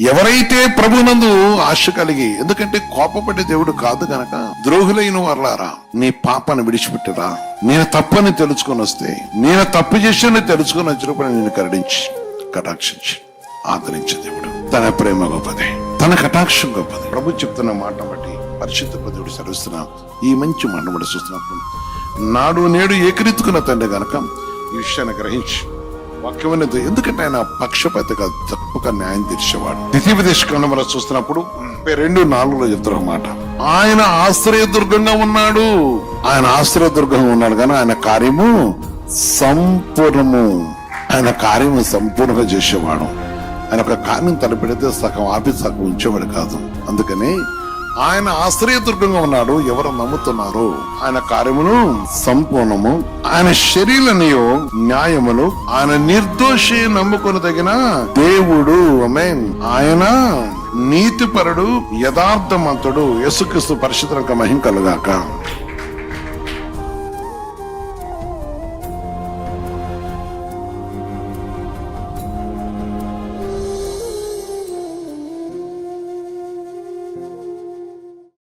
ఎవరైతే ప్రభునందు ఆశ కలిగి ఎందుకంటే కోపపడే దేవుడు కాదు గనక ద్రోహులైన వర్లారా నీ పాపను విడిచిపెట్టరా. నేను తప్పని తెలుసుకొని వస్తే నేను తప్పు చేశానని తెలుసుకొని వచ్చినప్పుడు నేను కరుణించి కటాక్షించి ఆదరించే దేవుడు. తన ప్రేమ గొప్పది. తన కటాక్షం గొప్పది. ప్రభు చెప్తున్న మాట బట్టి పరిశుద్ధ దేవుడు సరిస్తున్నాం ఈ మంచి మాట చూస్తున్నప్పుడు నాడు నేడు ఏకరీతుకున్న తండ్రి గనక ఈ విషయాన్ని గ్రహించి వాక్యమైనది ఎందుకంటే ఆయన పక్షపాతగా తప్పక న్యాయం తీర్చేవాడు. దిశకంలో మనం చూస్తున్నప్పుడు రెండు నాలుగులో చెప్తున్న మాట. ఆయన ఆశ్రయదుర్గంగా ఉన్నాడు. ఆయన ఆశ్రయదుర్గంగా ఉన్నాడు కానీ ఆయన కార్యము సంపూర్ణము. ఆయన కార్యము సంపూర్ణంగా చేసేవాడు. ఆయన ఒక కార్యం తలపెడితే సగం ఆపి సగం ఉంచేవాడు కాదు. అందుకని ఆయన ఆశ్రయదుర్గంగా ఉన్నాడు. ఎవరు నమ్ముతున్నారు? ఆయన కార్యమును సంపూర్ణము ఆయన శరీరనియో న్యాయమును ఆయన నిర్దోషి నమ్ముకొని తగిన దేవుడు ఆయన నీతిపరుడు యథార్థమంతుడు. యేసుక్రీస్తు పరిశుద్ధంగా మహిం కలుగాక.